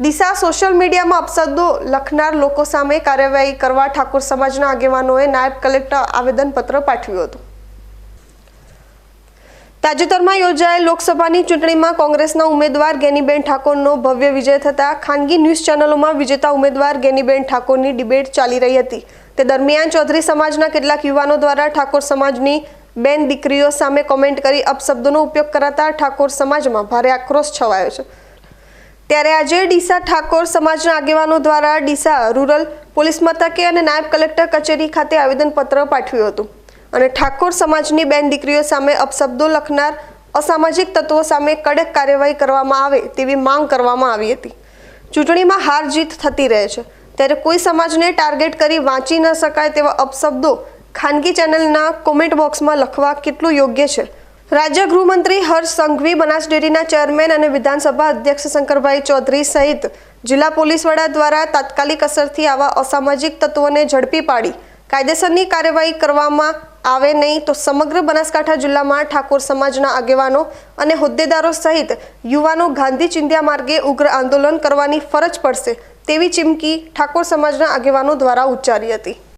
દિશા social મીડિયામાં અપશબ્દો લખનાર લોકો સામે કાર્યવાહી કરવા ઠાકોર સમાજના આગેવાનોએ નાયબ કલેક્ટર આવેદનપત્ર પાઠવ્યું હતું. તાજેતરમાં યોજાયેલ લોકસભાની ચૂંટણીમાં કોંગ્રેસના ઉમેદવાર ગેનીબેન ઠાકોરનો ભવ્ય વિજય થતા ખાનગી ન્યૂઝ ચેનલોમાં વિજેતા ઉમેદવાર ગેનીબેન ઠાકોરની ડિબેટ ચાલી રહી હતી. તે દરમિયાન ચૌધરી સમાજના કેટલાક યુવાનો દ્વારા ઠાકોર સમાજની બેન દીકરીઓ સામે કોમેન્ટ કરી અપશબ્દોનો ઉપયોગ કરાતા ઠાકોર સમાજમાં ભારે આક્રોશ છવાયો છે. ત્યારે આજે ડીસા ઠાકોર સમાજના આગેવાનો દ્વારા ડીસા રૂરલ પોલીસ મથકે અને નાયબ કલેક્ટર કચેરી ખાતે આવેદનપત્ર પાઠવ્યું હતું. અને ઠાકોર સમાજની બેન દીકરીઓ સામે અપશબ્દો લખનાર અસામાજિક તત્વો સામે કડક કાર્યવાહી કરવામાં આવે તેવી માંગ કરવામાં આવી હતી. ચૂંટણીમાં હાર જીત થતી રહે છે. ત્યારે કોઈ સમાજને ટાર્ગેટ કરી વાંચી ન શકાય તેવા અપશબ્દો ખાનગી ચેનલના કોમેન્ટ બોક્સમાં લખવા કેટલું યોગ્ય છે? રાજ્ય ગૃહમંત્રી હર્ષ સંઘવી, બનાસ ડેરીના ચેરમેન અને વિધાનસભા અધ્યક્ષ શંકરભાઈ ચૌધરી સહિત જિલ્લા પોલીસ વડા દ્વારા તાત્કાલિક અસરથી આવા અસામાજિક તત્વોને ઝડપી પાડી. કાયદેસરની કાર્યવાહી કરવામાં આવે નહીં તો સમગ્ર બનાસકાંઠા જિલ્લામાં ઠાકોર સમાજના આગેવાનો અને હોદ્દેદારો સહિત યુવાનો ગાંધી ચિંધ્યા માર્ગે ઉગ્ર આંદોલન કરવાની ફરજ પડશે તેવી ચીમકી ઠાકોર સમાજના આગેવાનો દ્વારા ઉચ્ચારી હતી.